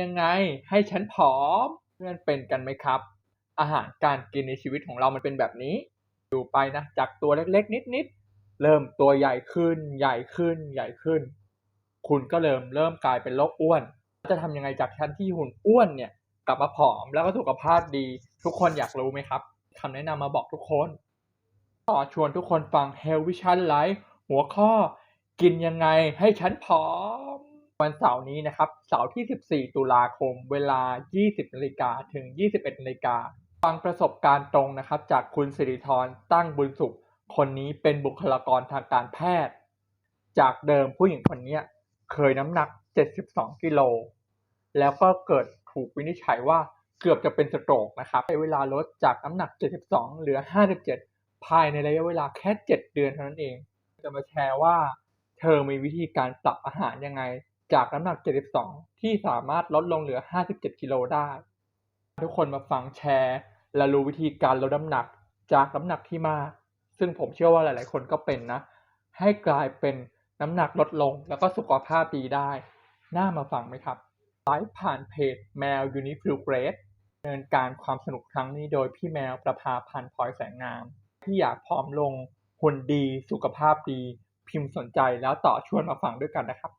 ยังไงให้ฉันผอมเพื่อนเป็นกันไหมครับ อาหารการกินในชีวิตของเรามันเป็นแบบนี้อยู่ไปนะจากตัวเล็กๆ นิดๆ เริ่มตัวใหญ่ขึ้น ใหญ่ขึ้น ใหญ่ขึ้น คุณก็เริ่มเริ่มกลายเป็นโรคอ้วน จะทำยังไงจากชั้นที่หุ่นอ้วนเนี่ยกลับมาผอมแล้วก็สุขภาพดี ทุกคนอยากรู้ไหมครับคำแนะนำมาบอกทุกคนขอชวนทุกคนฟัง Health Vision Life หัวข้อ กินยังไงให้ฉันผอม วันเสาร์นี้นะครับ เสาร์ที่ 14 ตุลาคม เวลา 20นาฬิกาถึง 21นาฬิกาฟังประสบการณ์ตรงนะครับ จากคุณสิริธรตั้งบุญสุข คนนี้เป็นบุคลากรทางการแพทย์ จากเดิมผู้หญิงคนนี้เคยน้ำหนัก 72 กิโล แล้วก็เกิดถูกวินิจฉัยว่าเกือบจะเป็นสโตรกนะครับใช้เวลาลดจากน้ำหนัก 72 เหลือ 57 ภายในระยะเวลาแค่ 7 เดือนเท่านั้นเอง จะมาแชร์ว่า เธอมีวิธีการปรับอาหารยังไง จากน้ำหนัก 72 ที่สามารถลดลงเหลือ 57 กิโลได้ ทุกคนมาฟังแชร์ และรู้วิธีการลดน้ำหนักจากน้ำหนักที่มาก ซึ่งผมเชื่อว่าหลาย ๆ คนก็เป็นนะ ให้กลายเป็นน้ำหนักลดลงแล้วก็สุขภาพดีได้ น่ามาฟังไหมครับไลฟ์ผ่านเพจแมวยูนิฟิลเกรดเนินการความสนุกครั้งนี้โดยพี่แมวประภาพันธ์พลอยแสงงามที่อยากผอมลงหุ่นดีสุขภาพดี พิมพ์สนใจแล้วต่อชวนมาฟังด้วยกันนะครับ